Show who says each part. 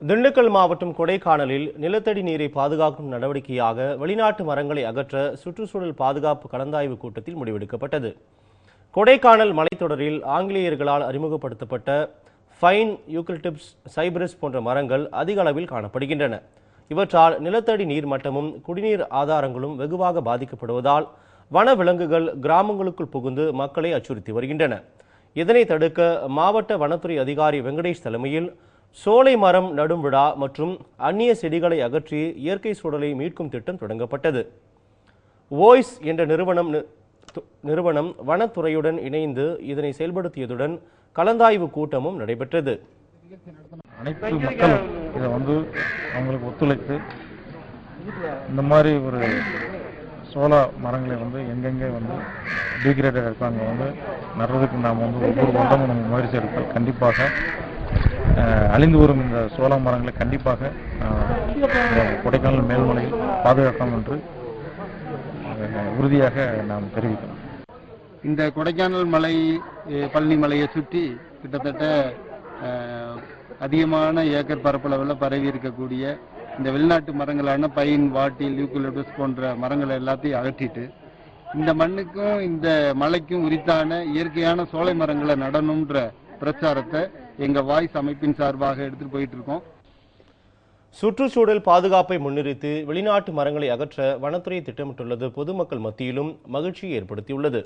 Speaker 1: திண்டுக்கல் மாவட்டம் கொடைக்கானலில் நிலத்தடி நீரை பாதுகாக்கும் நடவடிக்கையாக வெளிநாட்டு மரங்களை அகற்ற சுற்றுச்சூழல் பாதுகாப்பு கலந்தாய்வு கூட்டத்தில் முடிவெடுக்கப்பட்டது. கொடைக்கானல் மலைத்தொடரில் ஆங்கிலேயர்களால் அறிமுகப்படுத்தப்பட்ட ஃபைன் யூக்கலிப்டஸ் சைப்ரஸ் போன்ற மரங்கள் அதிக அளவில் காணப்படுகின்றன. இவற்றால் நிலத்தடி நீர் மட்டமும் குடிநீர் ஆதாரங்களும் வெகுவாக பாதிக்கப்படுவதால் வன விலங்குகள் கிராமங்களுக்குள் புகுந்து மக்களை அச்சுறுத்தி வருகின்றன. இதனை தடுக்க மாவட்ட வனத்துறை அதிகாரி வெங்கடேஷ் தலைமையில் சோலை மரம் நடும் விழா மற்றும் அந்நிய செடிகளை அகற்றி இயற்கை சூழலை மீட்கும் திட்டம் தொடங்கப்பட்டது. வோய்ஸ் என்ற நிறுவனம் நிறுவனம் வனத்துறையுடன் இணைந்து இதனை செயல்படுத்தியதுடன் கலந்தாய்வு கூட்டமும் நடைபெற்றது.
Speaker 2: அனைத்து மக்களும் இதை வந்து அவங்களுக்கு ஒத்துழைத்து இந்த மாதிரி ஒரு சோலா மரங்களை வந்து எங்கெங்கே வந்து டீக்ரேட்டட் இருக்காங்க வந்து நடுறதுக்கு நாம் வந்து ஒவ்வொரு வருடமும் நம்ம முயற்சி எடுத்தால் கண்டிப்பாக அழிந்து வரும் இந்த சோழ மரங்களை கண்டிப்பாக கொடைக்கானல் மேல்மலையில் பாதுகாக்கலாம் என்று உறுதியாக நாம் தெரிவிக்கிறோம்.
Speaker 3: இந்த கொடைக்கானல் மலை பழனி மலையை சுற்றி கிட்டத்தட்ட அதிகமான ஏக்கர் பரப்பளவில் பரவி இருக்கக்கூடிய இந்த வெளிநாட்டு மரங்களான பைன் வாட்டில் யூக்கலிப்டஸ் போன்ற மரங்களை எல்லாத்தையும் அகற்றிட்டு இந்த மண்ணுக்கும் இந்த மலைக்கும் உரித்தான இயற்கையான சோலை மரங்களை நடணுன்ற பிரச்சாரத்தை எங்க வாய்ஸ் அமைப்பின் சார்பாக எடுத்துகிட்டு போயிட்டு இருக்கோம்.
Speaker 1: சுற்றுச்சூழல் பாதுகாப்பை முன்னிறுத்தி வெளிநாட்டு மரங்களை அகற்ற வனத்துறை திட்டமிட்டுள்ளது. பொதுமக்கள் மத்தியிலும் மகிழ்ச்சியை ஏற்படுத்தியுள்ளது.